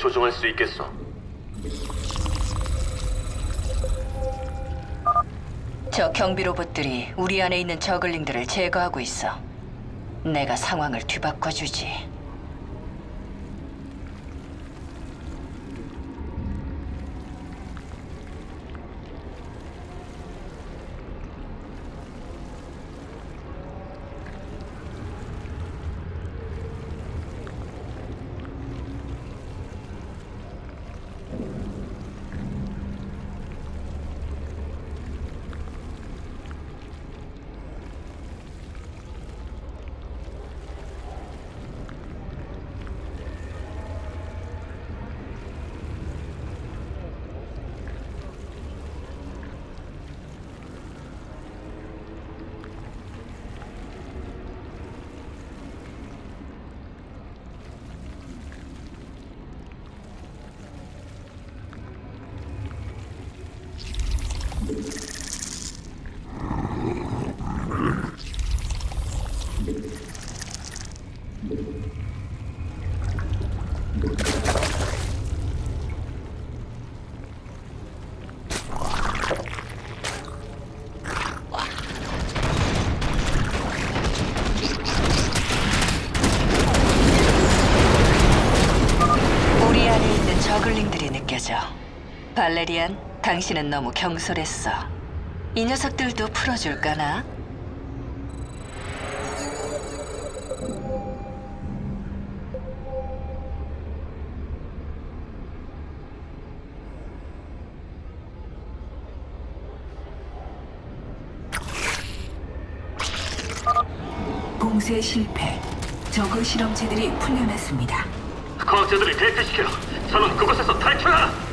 조종할 수 있겠어. 저 경비 로봇들이 우리 안에 있는 저글링들을 제거하고 있어. 내가 상황을 뒤바꿔 주지. 우리 안에 있는 저글링들이 느껴져. 발레리안, 당신은 너무 경솔했어. 이 녀석들도 풀어줄까나? 봉쇄 실패. 저그 실험체들이 풀려났습니다. 과학자들을 대피시켜. 선은 그곳에서 탈출하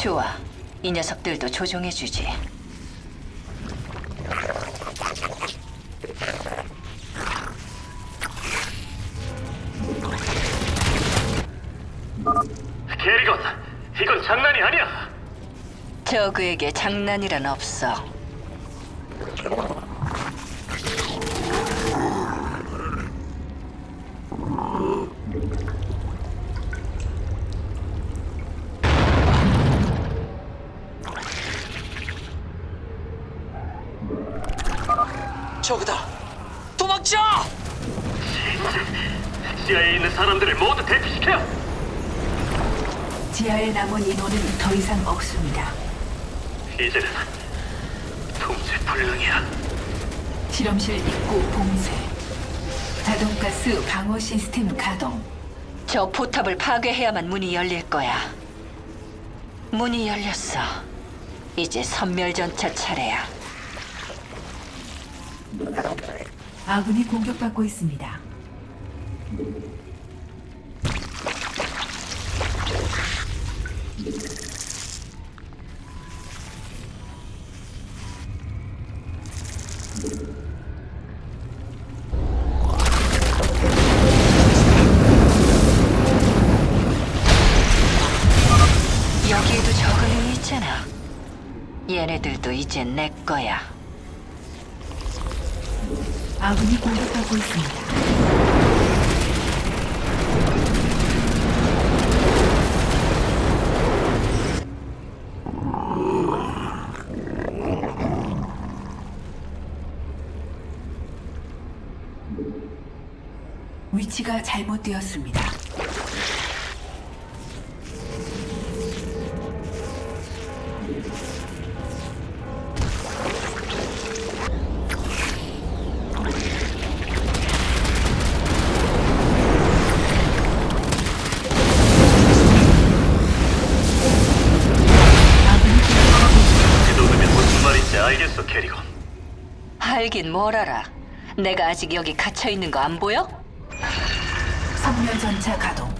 좋아. 이 녀석들도 조종해주지. 게리건, 이건 장난이 아니야. 저그에게 장난이란 없어. 저그다. 도망쳐! 지하에 있는 사람들을 모두 대피시켜. 지하에 남은 인원은 더 이상 없습니다. 이제는 통제 불능이야. 실험실 입구 봉쇄. 자동가스 방어 시스템 가동. 저 포탑을 파괴해야만 문이 열릴 거야. 문이 열렸어. 이제 선멸전차 차례야. 아군이 공격받고 있습니다. 여기에도 저글링이 있잖아. 얘네들도 이제 내 거야. 아군이 공격받고 있습니다. 위치가 잘못되었습니다. 알겠어, 게리건. 알긴 뭘 알아. 내가 아직 여기 갇혀 있는 거 안 보여? 선멸전차 가동.